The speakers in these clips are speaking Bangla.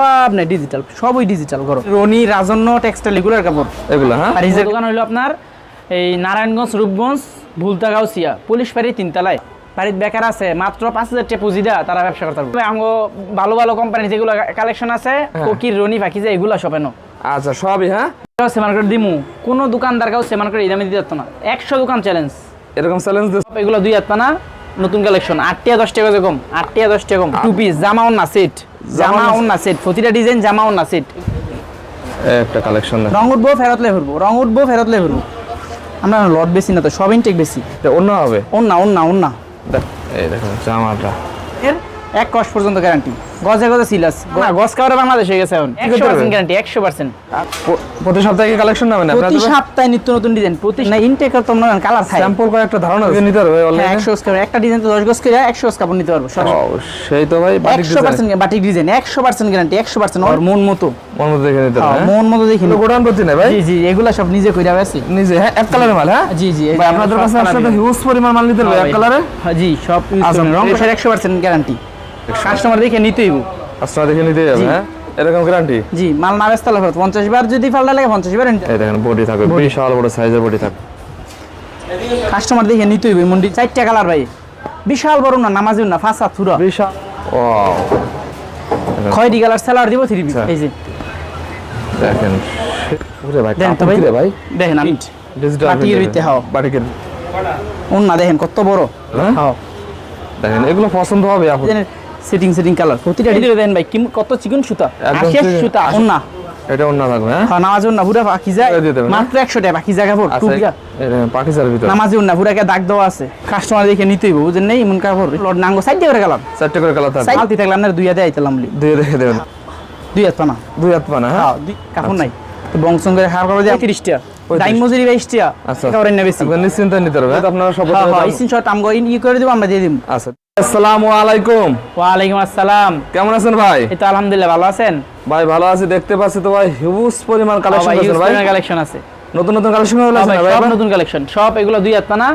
সব নাই ডিজিটাল সবই ডিজিটাল করো রনি রাজন্য টেক্সটাইল এগুলোর কাপড়। এগুলো হ্যাঁ? আর এই দোকান হলো আপনার এই নারায়ণগঞ্জ রূপগঞ্জ ভুলতা সিয়া পুলিশ ফাঁড়ি তিনতলায়। বাড়ির বেকার আছে মাত্র পাঁচ হাজার টাকা পুঁজি দেওয়া তারা ব্যবসা করতে পারবে। আমগো ভালো ভালো কোম্পানি যেগুলো কালেকশন আছে ফকির রনি যে এগুলো সবেনো আচ্ছা সবই হ্যাঁ? সেমান করে দিমু। কোনো দোকানদার কাউ সেমান করে এই দামে দিতে পারতো না। একশো দোকান চ্যালেঞ্জ এরকম চ্যালেঞ্জ এগুলো দুই হাত পানা নতুন কালেকশন আট টাকা দশ টাকা কম আট টাকা দশ টাকা কম টু পিস জামা ওন্না সেট জামা ওন্না সেট প্রতিটা ডিজাইন জামা ওন্না সেট। একটা কালেকশন রং উঠবো ফেরত লে ভরবো রং উঠবো ফেরত লে ভরবো আমরা লট বেশি না তো সব ইনটেক বেশি। অন্য হবে? অন্য অন্য অন্য এই দেখো জামাটা। এর এক কষ্ট পর্যন্ত গ্যারান্টি গজে গজে সিলাস। না গজ কাওয়ারে বাংলাদেশ হয়ে গেছে এখন। একশো পার্সেন্ট গ্যারান্টি একশো পার্সেন্ট প- প্রতি সপ্তাহে কালেকশন নেবেন প্রতি সপ্তাহে নিত্য নতুন ডিজাইন প্রতি না ইনটেক তোমরা কালার থাকে স্যাম্পল করে একটা ধারণা নিতে পারবে হ্যাঁ অনলাইনে একশো গজ কাপড় একটা ডিজাইন তো দশ গজ করে একশো গজ কাপড় নিতে পারব সেই তো ভাই batik design percent batik design একশো পার্সেন্ট গ্যারান্টি একশো পার্সেন্ট ওর মন মতো। মন মতো দেখে নিতে হ্যাঁ, হবে মন মতো দেখি এগুলো গোডাউন প্রতি নেই ভাই? জি জি এগুলা সব নিজে কইরা আছে নিজে হ্যাঁ এক কালারের মাল হ্যাঁ? জি জি ভাই আপনাদের কাছে আসলে হিউজ পরিমাণ মাল নিতে হবে হ্যাঁ এক। কালারে হ্যাঁ, জি সব আচ্ছা, রং এই- কষার একশো পার্সেন্ট গ্যারান্টি কাস্টমার দেখে নিতেই হইব। কাস্টমার দেখে নিতে যাবে হ্যাঁ? এরকম গ্যারান্টি জি মাল না বেচতে ফেরত। পঞ্চাশ বার যদি ফাল্টা লাগে পঞ্চাশ বার এই দেখেন বডি থাকবে বিশাল বড় সাইজের বডি থাকবে। কাস্টমার দেখে নিতেই হইব মন্ডি। চারটা কালার ভাই। বিশাল বড় না নামাজিও না ফাঁসা থুরা। বিশাল। ওয়াও খয়েরি কালার সেলার দিব থ্রি পিস আচ্ছা। এই যে। দেখেন ওরে ভাই দেন তো ভাই। ভাই। দেখেন আমি ডিজিটাল বাটিকের ভিতরে, হ্যাঁ। বাটিকের না দেখেন কত বড়। হ্যাঁ? দেখেন এগুলো পছন্দ হবে আপু। সেটিং সেটিং কালার প্রতিটা ডিজাইন দেন ভাই। কিম- কত চিকন সুতা? একদম আশি সুতা অন্যা। এটা অন্য থাকবে হ্যাঁ? হ্যাঁ নামাজ না পুরা বাকি যায়। মাত্র একশো টাকা বাকি জায়গা পর আচ্ছা টুপিয়া পাকিস্তানের ভিতর। নামাজি না পুরা কে দাগ দেওয়া আছে। কাস্টমার দেখে নিতেই হইব বুঝেন নেই? এমন কাপড়। লড নাঙ্গো সাইড করে গেলাম চারটে করে কালার থাকবে। সাইড থাকলে আপনার দুই হাতে আইতালাম লি। দিয়ে দেখে দেবেন। দুই হাত পানা। দুই হাত পানা হ্যাঁ? হ্যাঁ কাপড় নাই। তো বংশন করে খাওয়ার করে দিয়ে। তিরিশ টাকা ডাইন মজুরি বাইশ টাকা আচ্ছা। না বেশি। একদম নিতে পারবে আপনারা সব হ্যাঁ হ্যাঁ শর্ট আমগো ই করে দিব আমরা দিয়ে দিব। আচ্ছা। আসসালামু আলাইকুম। ওয়ালাইকুম আসসালাম। কেমন আছেন ভাই? এই তো আলহামদুলিল্লাহ ভালো আছেন? ভাই ভালো আছি দেখতে পাচ্ছি তো ভাই হিউজ পরিমাণ কালেকশন আছে ভাই কালেকশন আছে। নতুন নতুন কালেকশন হলো আছে ভাই, সব নতুন কালেকশন সব এগুলো দুই হাত পানা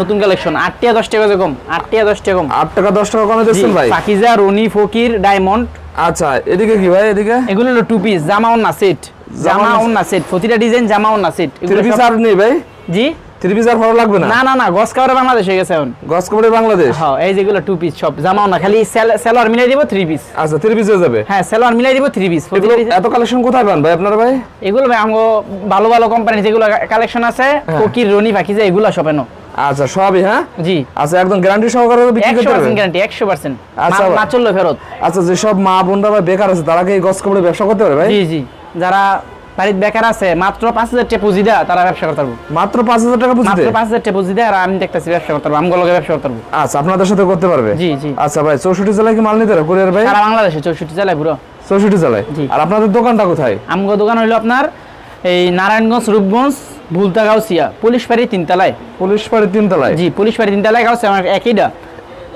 নতুন কালেকশন আট টাকা দশ টাকা কম আট টাকা দশ টাকা কম আট টাকা দশ টাকা কমে দিচ্ছেন ভাই? পাকিজা রনি ফকির ডায়মন্ড। আচ্ছা এদিকে কি ভাই এদিকে? এগুলো হলো টু পিস জামা ওন্না সেট জামা ওন্না সেট প্রতিটা ডিজাইন জামা ওন্না সেট থ্রি পিস আর নেই ভাই? জি? থ্রি পিস আর ভালো লাগবে না? না না না গস কাওয়ারে বাংলাদেশ হয়ে গেছে এখন। গস কাপড়ে বাংলাদেশ? হ্যাঁ এই যেগুলো টু পিস সব জামা ওন্না খালি সেলোয়ার মিলাই দিব থ্রি পিস আচ্ছা থ্রি পিস হয়ে যাবে? হ্যাঁ সেলোয়ার মিলাই দিব থ্রি পিস এগুলো এত কালেকশন কোথায় পান ভাই আপনারা ভাই? এগুলো ভাই আমগো ভালো ভালো কোম্পানি যেগুলো কালেকশন আছে হ্যাঁ। রনি পাকিজা এগুলো সবেনো আচ্ছা সবই হ্যাঁ? জি। আচ্ছা একদম গ্যারান্টি সহকারে বিক্রি করতে পারবেন? গ্যারান্টি একশো পার্সেন্ট আচ্ছা, না চলল ফেরত। আচ্ছা যেসব মা বোনরা বেকার আছে তারা কি গস কাপড়ে ব্যবসা করতে পারে ভাই? জি জি। যারা বাড়ির বেকার আছে মাত্র পাঁচ হাজার টাকা পুঁজি দেয় তারা ব্যবসা করতে পারব। মাত্র পাঁচ হাজার টাকা বুঝতে মাত্র পাঁচ হাজার টাকা পুঁজি দেয় আর আমি দেখতেছি ব্যবসা করতে পারব আমগুলোকে ব্যবসা করতে পারব। আচ্ছা আপনাদের সাথে করতে পারবে? জি, জি। আচ্ছা ভাই চৌষট্টি জেলায় কি মাল নিতে পারে? কুরিয়ার ভাই? সারা বাংলাদেশে চৌষট্টি জেলায় পুরো। চৌষট্টি জেলায়। আর আপনাদের দোকানটা কোথায়? আমগো দোকান হইল আপনার এই নারায়ণগঞ্জ রূপগঞ্জ ভুলতা গাউসিয়া পুলিশ ফাঁড়ি তিনতলায়। পুলিশ পাড়ি তিনতলায়? জি পুলিশ ফাঁড়ি তিনতলায় গাউসিয়া আমার একইটা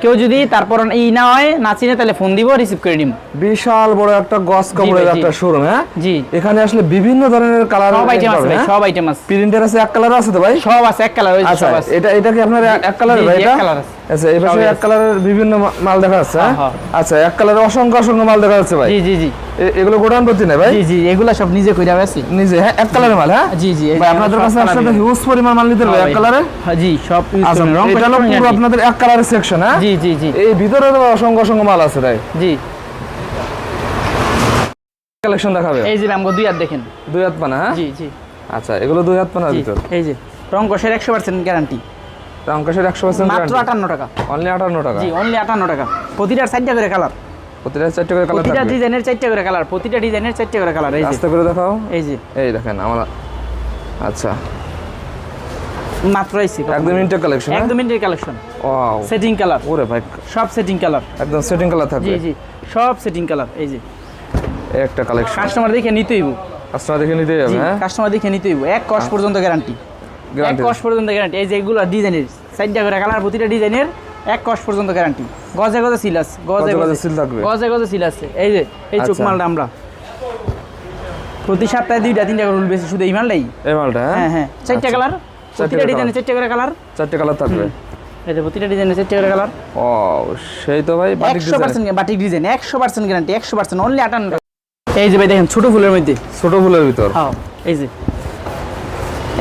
কেউ যদি তারপর ই না হয় না চিনে তাহলে ফোন দিব রিসিভ করে নিব বিশাল বড় একটা গস কাপড়ের একটা শোরুম হ্যাঁ? জি। এখানে আসলে বিভিন্ন ধরনের কালার সব আইটেম আছে ভাই সব আইটেম আছে। প্রিন্টার আছে এক কালার আছে তো ভাই? সব আছে এক কালার আচ্ছা সব আছে। এটা এটা কি আপনার এক কালার ভাই এটা? এক কালার আছে। আচ্ছা এই পাশে এক কালারের বিভিন্ন মাল দেখা যাচ্ছে হ্যাঁ? হ্যাঁ, আচ্ছা এক কালারের অসংখ্য অসংখ্য মাল দেখা যাচ্ছে ভাই। জি জি জি। এগুলো গোডাউন না ভাই? জি জি এগুলা সব নিজে কইরা নিজে হ্যাঁ এক কালারের মাল হ্যাঁ? জি জি ভাই আপনাদের কাছে আসলে হিউজ পরিমাণ মাল নিতে এক কালারে হ্যাঁ, জি সব আচ্ছা রং এটা হলো পুরো আপনাদের এক কালারের সেকশন হ্যাঁ? জি জি জি। এই ভিতরে তো অসংখ্য অসংখ্য মাল আছে তাই জি। কালেকশন দেখাবে। এই যে আমগো দুই হাত দেখেন। দুই হাত পানা হ্যাঁ? জি জি। আচ্ছা এগুলো দুই হাত পানার ভিতর। এই যে রং কষের একশো পার্সেন্ট গ্যারান্টি অঙ্কাশের একশো পার্সেন্ট মাত্র আটান্ন টাকা। অনলি আটান্ন টাকা। জি অনলি আটান্ন টাকা। প্রতিটার চারটা করে কালার প্রতিটা চারটে করে কালার প্রতিটা ডিজাইনের চারটা করে কালার প্রতিটা ডিজাইনের চারটা করে কালার এই যে। আস্তে করে দেখাও। এই যে। এই দেখেন আমার আচ্ছা। মাত্র আইছি একদম ইনটেক কালেকশন একদম ইন্ডিয়ার কালেকশন ওয়াও সেটিং কালার ওরে ভাই সব সেটিং কালার একদম সেটিং কালার থাকবে। জি জি। সব সেটিং কালার এই যে। একটা কালেকশন কাস্টমার দেখে নিতেই কাস্টমার দেখে নিতে যাবে জি হ্যাঁ? কাস্টমার দেখে নিতেই এক কষ পর্যন্ত গ্যারান্টি এক পর্যন্ত গ্যারান্টি এই যে এগুলো ডিজাইনের চারটা করে কালার প্রতিটা ডিজাইনের এক কষ পর্যন্ত গ্যারান্টি গজে গজে সিল আছে গজে গজে গজে থাকবে। গজে গজে সিল আছে। এই যে এই চোখ আচ্ছা। মালটা আমরা। প্রতি সপ্তাহে দুইটা তিনটা করে রুল বেশি শুধু এই মালটাই? এই মালটা হ্যাঁ? হ্যাঁ হ্যাঁ। চারটা আচ্ছা। কালার প্রতিটা colour। ডিজাইনের চারটা করে কালার চারটে কালার থাকবে। এই যে প্রতিটা ডিজাইনের চারটা করে কালার ও সেই তো ভাই batik design percent batik design একশো পার্সেন্ট গ্যারান্টি একশো পার্সেন্ট অনলি আটান্ন। টাকা এই যে ভাই দেখেন ছোট ফুলের মধ্যে। ছোট ফুলের ভিতর। হ্যাঁ এই যে।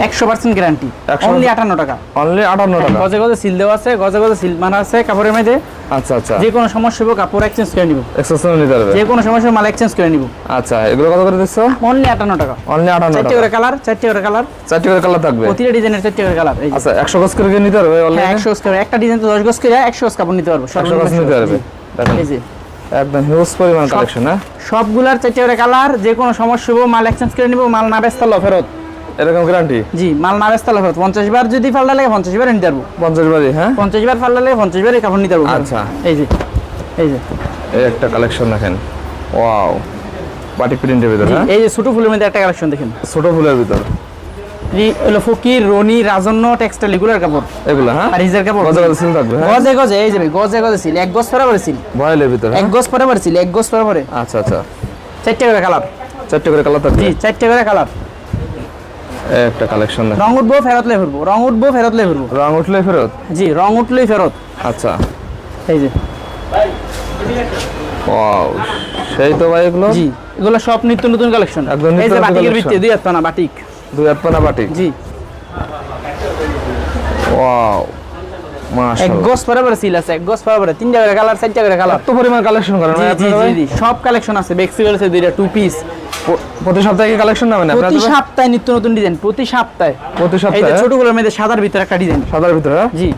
একশো পার্সেন্ট গ্যারান্টি অনলি আটান্ন টাকা। অনলি আটান্ন টাকা। গজে গজে সিল দেওয়া আছে গজে গজে সিল মারা আছে কাপড়ের মধ্যে। আচ্ছা আচ্ছা। যে কোনো সমস্যা হবে কাপড় এক্সচেঞ্জ করে নিব। এক্সেসরি নিতে পারবে। যে কোনো সমস্যা মাল এক্সচেঞ্জ করে নিব। আচ্ছা এগুলো কত করে দিচ্ছ? অনলি আটান্ন টাকা। অনলি আটান্ন চারটে টাকা। করে কালার চারটে করে কালার চারটি করে কালার থাকবে? প্রতিটা ডিজাইনের চারটে করে কালার এই। আচ্ছা একশো গজ করে নিতে পারবে হ্যাঁ অনলাইনে একশো গজ করে। একটা ডিজাইন তো দশ গজ করে একশো গজ কাপড় নিতে পারব। গজ নিতে পারবে। এই যে। একদম হিউজ পরিমাণ কালেকশন হ্যাঁ? সবগুলার চারটে করে কালার যে কোনো সমস্যা হবে মাল এক্সচেঞ্জ করে নিব মাল না ব্যস্ত হলো ফেরত। এরকম গ্যারান্টি জি মাল না হলো ফেরত পঞ্চাশ বার যদি ফাল্টা লাগে পঞ্চাশ বার নিতে পারব। পঞ্চাশ বাড়ি হ্যাঁ? পঞ্চাশ বার ফাল্টা লাগে পঞ্চাশ বারই কাপড় নিতে পারব। আচ্ছা। এই যে এই যে। এই একটা কালেকশন দেখেন। ওয়াও বাটিক প্রিন্টের ভিতর হ্যাঁ? এই যে ছোট ফুলের মধ্যে একটা কালেকশন দেখেন। ছোট ফুলের ভিতর। হলো ফকির রনি রাজন্য টেক্সটাইল এগুলোর কাপড়। এগুলো হ্যাঁ? আর হিজের কাপড়। গজা গজা সিল থাকবে হ্যাঁ? গজে গজে এই যে ভাই, গজে গজে ছিল এক গজ পরে পরে ছিল ভয়েলের ভিতর এক হ্যাঁ গজ পরে ছিল এক গজ পরে পরে আচ্ছা আচ্ছা। চারটে করে কালার চারটে করে কালার থাকবে। জি চারটে করে কালার একটা কালেকশন রং উঠবো ফেরত লে ফিরবো। রং উঠবো ফেরত লে ফিরবো। রং উঠলে ফেরত? জি রং উঠলেই ফেরত। আচ্ছা। এই যে। ওয়াও সেই তো ভাই এগুলো? জি এগুলো সব নিত্য নতুন কালেকশন একদম এই যে বাটিকের। ভিত্তি দুই হাত পানা বাটিক। দুই হাত পানা বাটিক? জি। ওয়াও। এক মাশাআল্লাহ। গজ পরে পরে সিল আছে এক গজ পরে পরে তিনটা করে কালার চারটা করে কালার এত পরিমাণ কালেকশন করেন জি ভাই জি আপনারা জি ভাই? জি। সব কালেকশন আছে বেক্সিগল আছে দুইটা টু পিস প্রতি সপ্তাহে কালেকশন নামেন প্রতি সপ্তাহে নিত্য নতুন ডিজাইন প্রতি সপ্তাহে। প্রতি এই যে সপ্তাহে? মধ্যে সাদার ভিতরে একটা ডিজাইন সাদার ভিতরে? জি।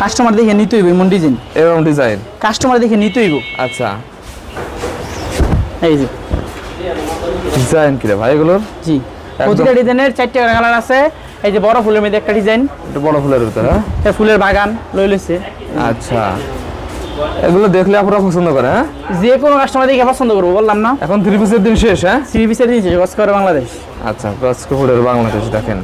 কাস্টমার দেখে নিতে হইব এমন ডিজাইন এরকম ডিজাইন কাস্টমার দেখে নিতে হইব। আচ্ছা। এই যে। ডিজাইন কি রে ভাই এগুলোর? জি। প্রতিটা ডিজাইনের চারটে কালার আছে। এই যে বড় ফুলের মধ্যে একটা ডিজাইন এটা বড় ফুলের ভিতরে হ্যাঁ? ফুলের বাগান লই লইছে। আচ্ছা। এগুলো দেখলে আপনারা পছন্দ করে হ্যাঁ? যে কোনো কাস্টমার দেখে পছন্দ করব বললাম না। এখন থ্রি পিসের দিন শেষ হ্যাঁ? থ্রি পিসের দিন শেষ করে বাংলাদেশ। আচ্ছা কাপড়ের বাংলাদেশ দেখেন।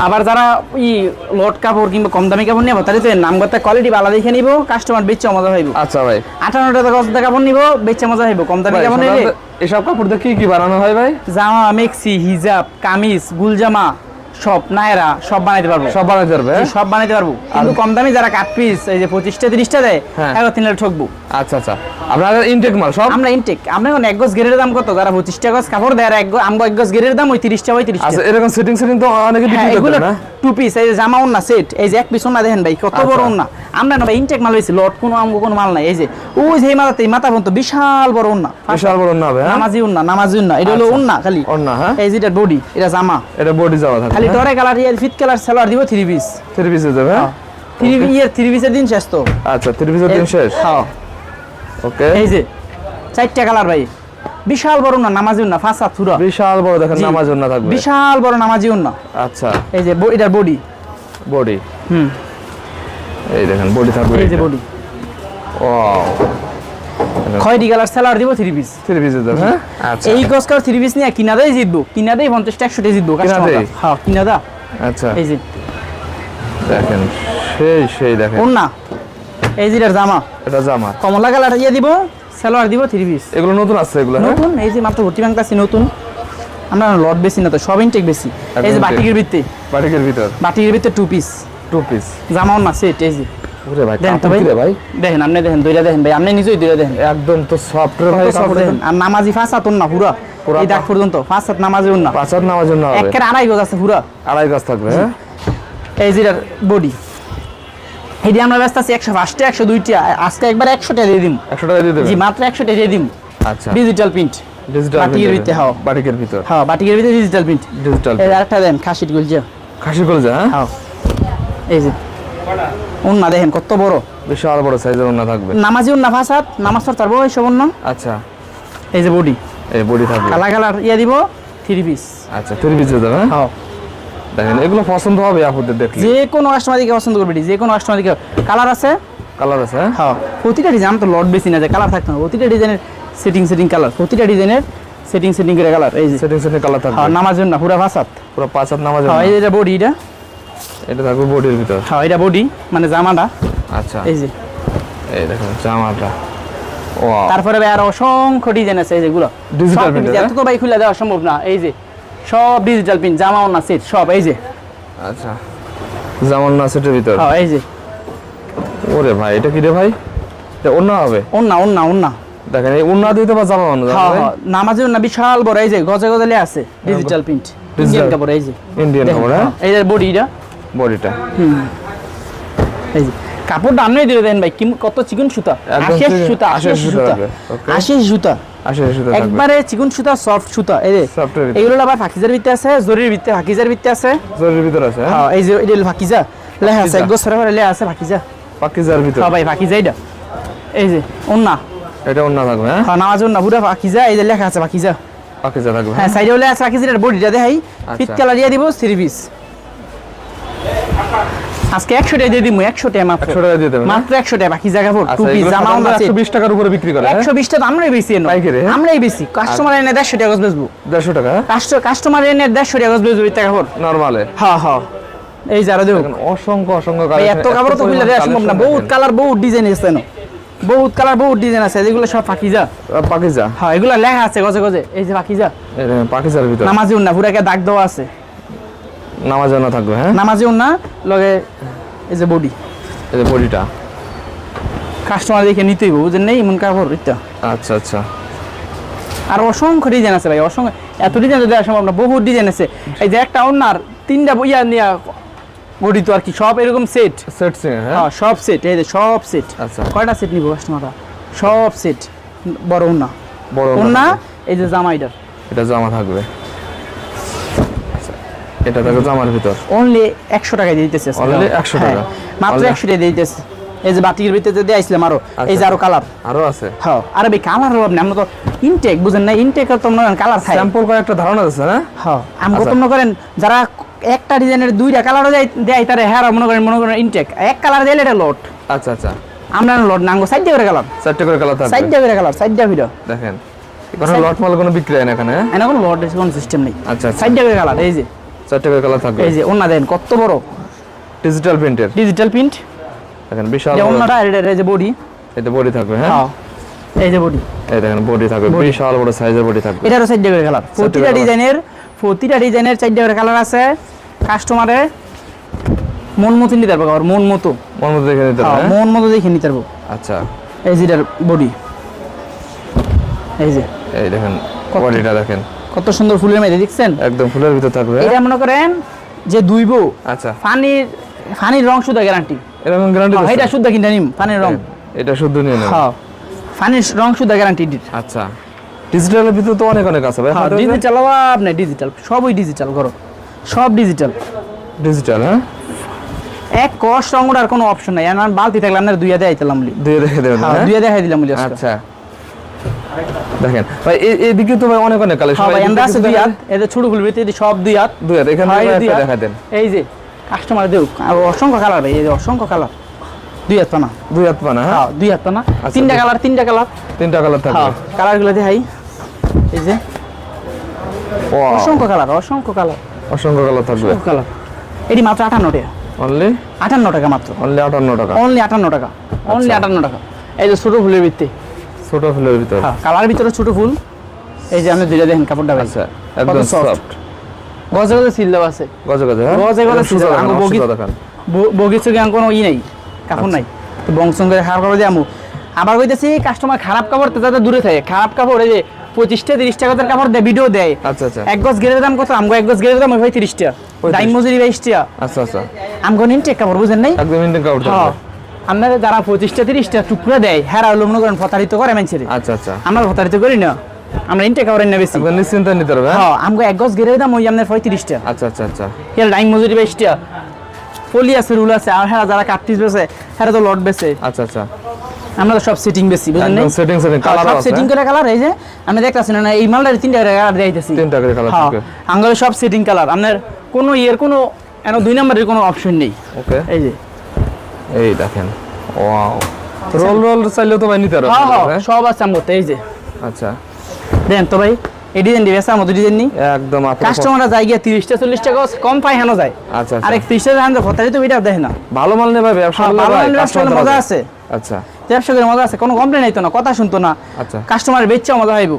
আবার যারা ই লট কাপড় কিংবা কম দামি কাপড় নেব তাহলে তো নাম করতে কোয়ালিটি ভালো দেখে নিবো কাস্টমার বেচে মজা হইব আচ্ছা ভাই। আঠারো টাকা গজ কাপড় নিবো বেচে মজা হইব কম দামি কাপড় নেবে এসব কাপড় দিয়ে কি কি বানানো হয় ভাই? জামা মেক্সি হিজাব কামিজ গুলজামা সব নায়রা সব বানাইতে পারব। সব বানাতে পারবে হ্যাঁ? সব বানাইতে পারব। কিন্তু কম দামি যারা কাট পিস এই যে পঁচিশটা তিরিশটা দেয় হ্যাঁ। এগারো তিন ঠকবো। আচ্ছা আচ্ছা। আপনার ইনটেক মাল সব? আমরা ইনটেক আমরা এখন এক গজ গেরের দাম কত? যারা পঁচিশটা গজ কাপড় দেয় আর এক আমগো এক গজ গেরের দাম ওই তিরিশটা ওই তিরিশটা। আচ্ছা এরকম সেটিং সেটিং তো অনেকে হ্যাঁ এগুলো টু পিস এই যে জামা ওন্না সেট এই যে এক পিস ওন্না দেখেন ভাই কত বড় আচ্ছা। ওন্না। আমরা না ভাই ইনটেক মাল হয়েছে লট কোনো আমগো কোনো মাল নাই। এই যে ওই যে মাথাতে মাথা পর্যন্ত বিশাল বড় ওন্না। বিশাল বড় না হবে হ্যাঁ? নামাজি উন্না নামাজি উন্না এটা হলো আচ্ছা। উন্না খালি। ওড়না, হ্যাঁ? এই যেটা বডি এটা জামা। এটা বডি থাকে। খালি ডরে কালার ইয়ার ফিট কালার সালোয়ার দিব থ্রি পিস থ্রি পিসে যাবে হ্যাঁ? থ্রি ইয়ার থ্রি পিসের দিন শেষ তো। আচ্ছা থ্রি পিসের দিন শেষ? হ্যাঁ। ওকে এই যে চারটা কালার ভাই। বিশাল বড় না নামাজি উন্না ফাঁসা থুরা বিশাল বড় দেখেন। নামাজ না থাকবে। বিশাল বড় নামাজি উন্না। আচ্ছা। এই যে এটার বডি বডি হুম। এই দেখেন বডি থাকবে এই যে বডি ওয়াও খয়রি কালার সালোয়ার দিব থ্রি পিস থ্রি পিসে হ্যাঁ? আচ্ছা। এই গসকার থ্রি পিস নিয়ে কিনাদাই জিতবো? কিনাদাই পঞ্চাশটা একশোটা জিতবো? হ্যাঁ কিনাদা আচ্ছা। এই যে। দেখেন সেই সেই দেখেন। কোন না এই যে জামা। এটা জামা। কমলা কালার ইয়ে দিব সালোয়ার দিব থ্রি পিস এগুলো নতুন আসছে এগুলো হ্যাঁ? নতুন? এই যে মাত্র ভর্তি ব্যাংক আছে নতুন। আমরা লট বেশি না তো সব ইনটেক বেশি। এই যে। বাটিকের ভিত্তি। বাটিকের ভিতর। বাটিকের ভিতরে টু পিস টু পিস জামাও না সেট এই যে। ওরে ভাই দেখেন তো ভাই। কি রে ভাই? দেখেন আপনি দেখেন দুইটা দেখেন ভাই আপনি নিজেই দুইটা দেখেন। একদম তো সফটওয়্যার ভাই কত দেখেন? আর নামাজি ফাঁসা তোর না পুরা পুরা এই দাগ পর্যন্ত ফাঁস হাত নামাজি না একের আড়াই গজ আছে পুরা আড়াই গাছ থাকবে হ্যাঁ? এই যেটার বডি এই আমরা ব্যস্ত আছি একশো ফার্স্টে একশো দুইটা। আজকে একবার একশো টাকা দিয়ে দিম। একশো টাকা দিয়ে দেবে জি মাত্র একশো টাকা দিয়ে দিম। আচ্ছা। ডিজিটাল প্রিন্ট ডিজিটাল বাটিকের ভিতরে, হ্যাঁ। বাটিকের ভিতর। হ্যাঁ বাটিকের ভিতরে ডিজিটাল প্রিন্ট ডিজিটাল এই আরেকটা দেন খাসির গুলজা। খাসি করে যা হ্যাঁ? হ্যাঁ। এই যে। উন্না দেখেন কত বড়। বিশাল বড় সাইজের ওনা থাকবে। নামাজি উন্না ফাঁসাত নামাজ পড়তে পারব এইসব উন্না আচ্ছা। এই যে বডি এই বডি থাকবে। কালা কালার ইয়ে দিব থ্রি পিস আচ্ছা থ্রি পিস দেবে হ্যাঁ? দেখেন এগুলো পছন্দ হবে আপুদের দেখলে। যে কোনো কাস্টমার পছন্দ করবে যে কোনো কাস্টমার কালার আছে? কালার আছে হ্যাঁ? হ্যাঁ। প্রতিটা ডিজাইন তো লট বেশি না যে কালার থাকতে হবে। প্রতিটা ডিজাইনের সেটিং সেটিং কালার প্রতিটা ডিজাইনের সেটিং সেটিং করে কালার এই যে। সেটিং সেটিং কালার থাকবে। হ্যাঁ নামাজ না পুরা ফাঁসাত পুরো হাত নামাজ হ্যাঁ এই যে বডি এটা? এটা থাকবে বডির ভিতর? হ্যাঁ এটা বডি মানে জামাটা। আচ্ছা। এই যে। এই দেখেন জামাটা। তারপরে ভাই আর অসংখ্য ডিজাইন আছে এই যেগুলো print, digital, এত তো ভাই খুলে দেওয়া সম্ভব না এই যে। সব ডিজিটাল প্রিন্ট জামাও না সেট সব এই যে। আচ্ছা। যেমন না সেটের ভিতর? হ্যাঁ এই যে। ওরে ভাই এটা কি রে ভাই? এটা অন্য হবে? ওন্না ওন্না ওন্না দেখেন এই উন্না দিতে বা জামা বানানো হ্যাঁ হ্যাঁ। নামাজের না বিশাল বড় এই যে গজে গজলে আছে ডিজিটাল প্রিন্ট ইন্ডিয়ান কাপড় এই যে। ইন্ডিয়ান কাপড় হ্যাঁ এই যে বডিটা। বডিটা। এই কাপড়টা আপনি দিয়ে দেন ভাই কত চিকন সুতা? চিকন- সুতা আশিস সুতা. আশিস সুতা। একবারে চিকন সুতা সফট সুতা এই। এগুলো আবার ফাকিজার ভিতরে আছে জরির ভিতরে ফাকিজার ভিতরে আছে। জরির ভিতর আছে হ্যাঁ? হ্যাঁ এই যে এটা ফাকিজা। লেখা আছে ফাকিজা। এক লেখা আছে ফাকিজা। পাকিজার ভিতর। হ্যাঁ ভাই ফাকিজা এটা এই যে ওন্না। এটা থাকবে হ্যাঁ? হ্যাঁ নামাজ ওন্না পুরা ফাকিজা এই যে লেখা আছে ফাকিজা। পাকিজা থাকবে হ্যাঁ? সাইডে হলে আছে ফাকিজার বডিটা দেখাই। ফিট আচ্ছা। কালার দিয়ে দিব থ্রি পিস আজকে একশো টাকা দিয়ে দিব একশো টাকা মাত্র। একশো টাকা দিয়ে দেবেন হ্যাঁ? মাত্র একশো টাকা বাকি জায়গা টু আচ্ছা পিস জামা আছে। একশো বিশ টাকার উপরে বিক্রি করে হ্যাঁ? একশো বিশ টাকা আমরাই বেশি এনো। হ্যাঁ? আমরাই বেশি। কাস্টমার এনে দেড়শো টাকা গজ বেচবো। দেড়শো টাকা কাস্টমার এনে দেড়শো টাকা গজ বেচবো টাকা কাপড় নর্মালে? হ্যাঁ হ্যাঁ এই যারা দেবো। অসংখ্য অসংখ্য collection, এত কাপড় তো খুলে দেওয়া সম্ভব না। বহুত কালার বহুত ডিজাইন আছে না বহুত কালার বহুত ডিজাইন আছে। যেগুলো সব আহ, পাকিজা? হ্যাঁ এগুলো লেখা আছে গজে গজে। এই যে ফাকিজা এই দেখেন, পাকিজার ভিতর। নামাজি উন্না পুরাকে দাগ দেওয়া আছে। নামাজ জানা থাকবে হ্যাঁ? নামাজি উন্না লগে এই যে বডি এই যে বডিটা কাস্টমার দেখে নিতেই বুঝেন নেই? এমন কাপড় ইত্যা আচ্ছা আচ্ছা। আর অসংখ্য ডিজাইন আছে ভাই অসংখ্য। এত ডিজাইন দেওয়া সম্ভব না বহুত ডিজাইন আছে। এই যে একটা অন্যার তিনটা বইয়া নিয়া তো আর কি সব এরকম সেট সেট সিং হ্যাঁ? হ্যাঁ সব সেট এই যে সব সেট আচ্ছা। কয়টা সেট নিব কাস্টমাররা সব সেট বড় ওন্না বড় থাকবে। এই যে জামাইডার এটা জামা থাকবে। এটা থাকবে জামার ভিতর। অনলি একশো টাকা দিয়ে দিতেছে। Only 100 হ্যাঁ, টাকা? মাত্র Only- একশো টাকা দিয়ে দিতেছে। এই যে বাটিকের ভিতরে দিয়ে আইছিলাম আরও এই যে আচ্ছা। আরও কালার আরও আছে? হ্যাঁ আরে ভাই কালার অভাব নেই। আমরা তো ইনটেক বুঝেন না ইনটেক তো মনে করেন কালার থাকে স্যাম্পল কয়েকটা ধারণা আছে না? হ্যাঁ আমি আচ্ছা। মনে করেন যারা একটা ডিজাইনের দুইটা কালারও দেয় তারা হ্যাঁ মনে করেন মনে করেন ইনটেক এক কালার দিলে এটা লট আচ্ছা আচ্ছা। আমরা লট নাঙ্গো সাইড দিয়ে করে কালার চারটে করে কালার সাইড থাকবে করে কালার সাইড ভিডিও। দেখেন। এখানে লট মাল কোনো বিক্রি হয় না এখানে হ্যাঁ? এনে কোনো লট কোনো সিস্টেম নেই। আচ্ছা আচ্ছা। করে কালার এই যে। চারটে করে কালার থাকবে। এই যে ওনা দেন কত বড়? ডিজিটাল প্রিন্টের ডিজিটাল প্রিন্ট দেখেন বিশাল যে ওনাটা এই যে বডি এতে বডি থাকবে হ্যাঁ? হ্যাঁ এই যে বডি এই দেখেন বডি থাকবে বিশাল বড় সাইজের বডি থাকবে। এটারও দিয়ে করে কালার প্রতিটা ডিজাইনের প্রতিটা ডিজাইনের চার দিয়ে করে কালার আছে। কাস্টমারে মন মতো নিতে পারব আবার মন মতো। মন মতো দেখে নিতে হ্যাঁ, হবে হ্যাঁ? মন মতো দেখে নিতে পারব। আচ্ছা। এই যেটার বডি এই যে। এই দেখেন বডিটা দেখেন। কত সুন্দর ফুলের মেয়ে দেখছেন? একদম ফুলের ভিতর থাকবে। এটা মনে করেন যে দুইবো আচ্ছা। পানির পানির রং শুদ্ধ গ্যারান্টি এরকম গ্যারান্টি এটা শুদ্ধ কিনতে নিম পানির রং। এটা শুদ্ধ নিয়ে নেব হ্যাঁ পানির রং শুদ্ধ গ্যারান্টি আচ্ছা। ডিজিটালের ভিতর তো অনেক অনেক আছে ভাই। হ্যাঁ ডিজিটাল আপনি ডিজিটাল সবই ডিজিটাল করো সব ডিজিটাল ডিজিটাল হ্যাঁ? এক কষ রং ওঠার কোনো অপশন নাই। আমার বালতি থাকলে আপনার দুইয়া দেখাই দিলাম বলি। দিয়ে দেখে দেবেন হ্যাঁ হ্যাঁ? দুইয়া দেখাই দিলাম বলি আচ্ছা। দেখেন। ভাই এই তো ভাই অনেক অনেক কালেকশন ভাই আমরা আছে দুই হাত এদের ছোট ফুল ভিতরে সব দুই হাত। দুই হাত এখান থেকে একটা দেখা দেন। এই যে কাস্টমার দেউ অসংখ্য কালার ভাই এই যে অসংখ্য কালার দুই হাত পানা। দুই হাত পানা হ্যাঁ? হ্যাঁ দুই হাত পানা। আচ্ছা, তিনটা কালার তিনটা কালার তিনটা কালার থাকবে। হ্যাঁ কালারগুলো দেখাই। এই যে। অসংখ্য কালার অসংখ্য কালার অসংখ্য কালার থাকবে। কালার এটি মাত্র আটান্ন টাকা। অনলি আটান্ন টাকা মাত্র। অনলি আটান্ন টাকা। অনলি আটান্ন টাকা। অনলি আচ্ছা। আটান্ন টাকা। এই যে ছোট ফুলের ভিত্তি। ছোট ফুলের ভিতর। হ্যাঁ কালার ভিতরে ছোট ফুল। এই যে আপনি দুইটা দেখেন কাপড়টা ভাই। আচ্ছা একদম সফট গজে গজে সিল দেওয়া আছে। গজে গজে হ্যাঁ? গজে গজে সিল দেখান, আঙ্গু বগি চোখে আঙ্গু কোনো ই নাই কাপড় নাই। তো বংশন করে খারাপ কাপড় দিয়ে আমু আবার কইতেছি কাস্টমার খারাপ কাপড় যাতে দূরে থাকে। খারাপ কাপড় এই যে পঁচিশটা তিরিশটা টাকার কাপড় দেয় ভিডিও দেয়। আচ্ছা আচ্ছা। এক গজ গেরের দাম কত? আমগো এক গজ গেরের দাম ওই ভাই তিরিশ টাকা মজুরি বাইশ টাকা আচ্ছা আচ্ছা। আমগো নিন টেক কাপড় বুঝেন নাই? একদম ইন্ডিয়ান কাপড় হ্যাঁ। আপনারা যারা পঁচিশটা তিরিশটা টুকরা দেয় হ্যাঁ হলো মনে করেন প্রতারিত করে মানুষের। আচ্ছা আচ্ছা। আমরা প্রতারিত করি না। আমরা ইনটেক না বেশি। নিতে পারবে হ্যাঁ? হ্যাঁ আমগো এক গজ গেরের দাম ওই আপনার আচ্ছা আচ্ছা আচ্ছা। ডাইং মজুরি পলি আছে রুল আছে আর হ্যাঁ যারা বেছে হ্যাঁ তো লট বেছে। আচ্ছা আচ্ছা। আমরা সব সেটিং বেশি বুঝলেন একদম setting, setting, হ্যাঁ, colour সব আছে, সেটিং করে কালার এই যে আমি দেখতেছি না এই মালটার তিনটা কালার দেখাইতেছি তিনটা করে কালার হ্যাঁ আঙ্গলে সব সেটিং কালার আপনার কোনো ইয়ের কোনো এন দুই নম্বরের কোনো অপশন নেই। ওকে এই যে। এই দেখেন ওয়াও। রোল রোল চাইলেও তো ভাই নিতে পারবে হ্যাঁ হ্যাঁ? সব আছে আমার এই যে। আচ্ছা। দেন তো ভাই এই ডিজাইন দিবে আমার মতো ডিজাইন নি? একদম আপনার কাস্টমাররা যায় গিয়ে তিরিশটা চল্লিশটা গজ কম পায় হেন যায়। আচ্ছা আর আচ্ছা এক তিরিশটা হান ভতারি তো এটা দেখে না। ভালো মাল নেবে ব্যবসা হ্যাঁ, ভালো মাল ব্যবসা মজা আছে। আচ্ছা। ব্যবসা করে মজা আছে কোনো কমপ্লেন আইতো না কথা শুনতো না। আচ্ছা। কাস্টমার বেচছেও মজা হইব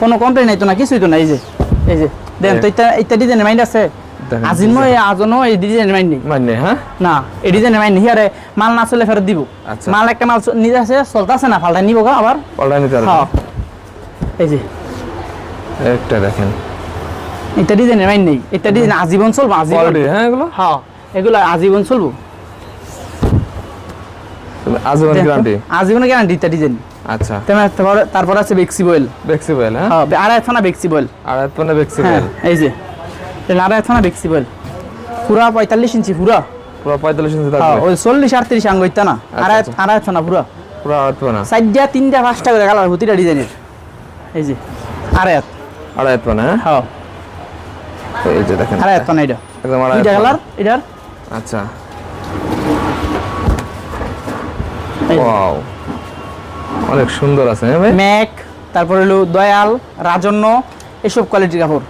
কোনো কমপ্লেন আইতো না কিছুই তো না এই যে এই যে। দেন তো এটা এটা ডিজাইনের মাইন্ড আছে? দেখেন আজিন মই আজনো এই ডিজাইন মাইন নেই হ্যাঁ না এই ডিজাইন মাইন নেই আরে মাল না চলে ফেরত দিব। আচ্ছা। মাল একটা মাল নিজে আছে চলতেছে না ফালটা নিব গো আবার। পাল্টা নিতে হ্যাঁ। পারবেন এই যে। একটা দেখেন। এটা ডিজাইন মাইন নেই এটা ডিজাইন আজীবন চলবো আজীবন। কোয়ালিটি হ্যাঁ এগুলো? হ্যাঁ এগুলো আজীবন চলবো। আজীবন গ্যারান্টি আজীবন গ্যারান্টি এটা ডিজাইন। আচ্ছা। তারপরে তারপর আছে বেক্সিবয়েল ফ্লেক্সিবল হ্যাঁ? হ্যাঁ আড়াই থানা মানে হ্যাঁ ফ্লেক্সিবল এই যে। এটা আড়াই থানা বেক্সিবয়েল পুরা পঁয়তাল্লিশ ইঞ্চি পুরা। পুরো 45 ইঞ্চি হ্যাঁ থাকবে ওই চল্লিশ আটত্রিশ আঙ্গ ইত্তা না। আড়াই আচ্ছা। আড়াই থানা পুরা। পুরো এত না। চারটা তিনটা পাঁচটা করে কালার প্রতিটা ডিজাইনের। এই যে আড়াই হাত। হ্যাঁ? হ্যাঁ। এই যে দেখেন। আড়াই হাত এটা। একদম আর দুইটা কালার এটার। আচ্ছা। ওয়াও। অনেক সুন্দর আছে হ্যাঁ ভাই? ম্যাক তারপরে হলো দয়াল রাজন্য এসব কোয়ালিটির কাপড়।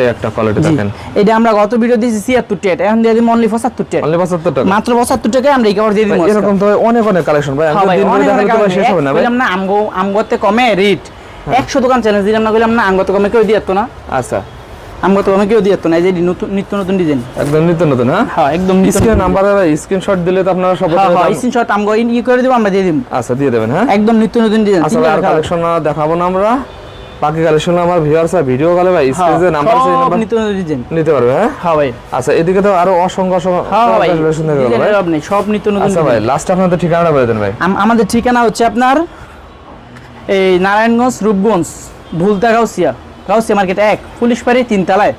এই একটা কোয়ালিটি দেখেন। এটা আমরা গত ভিডিও দিয়েছি ছিয়াত্তর টেট এখন দিয়ে দিই অনলি পঁচাত্তর টেট। অনলি 75 টাকা। মাত্র পঁচাত্তর টাকায় আমরা এই কাপড় দিয়ে দিব এরকম তো অনেক অনেক কালেকশন ভাই। হ্যাঁ দিন অনেক দেখালে অনেক তো ভাই কারণে। শেষ হবে না ভাই। হ্যাঁ। না আমগো আমগোতে কমে রেট একশো দোকান চ্যালেঞ্জ দিলাম না কইলাম না আমগোতে কমে কেউ দিয়ে না। আচ্ছা। দিয়ে না এই যে নতুন নিত্য নতুন ডিজাইন একদম নিত্য নতুন হ্যাঁ? হ্যাঁ একদম স্ক্রিন নতুন। নাম্বার স্ক্রিনশট দিলে তো আপনারা সব হ্যাঁ হ্যাঁ স্ক্রিনশট আমগো ই করে দিব আমরা দিয়ে দিব। আচ্ছা দিয়ে দেবেন হ্যাঁ? একদম নিত্য নতুন ডিজাইন আচ্ছা কালেকশন দেখাবো না আমরা। বাকি কালেকশন আমার ভিউয়ার্স আর ভিডিও কলে ভাই স্টেজে নাম্বার সেই নাম্বার নিতে পারবে ডিজাইন নিতে পারবে হ্যাঁ? হ্যাঁ ভাই। আচ্ছা এদিকে তো আরও অসংখ্য অসংখ্য হ্যাঁ ভাই কালেকশন দেখতে পারবে ডিজাইনের সব নিত্য নতুন আচ্ছা ভাই লাস্ট আপনাদের ঠিকানাটা বলে দেন ভাই। আমাদের ঠিকানা হচ্ছে আপনার এই নারায়ণগঞ্জ রূপগঞ্জ ভুলতা গাউসিয়া। গাউসিয়া মার্কেট এক পুলিশ পাড়ি তিনতলায়।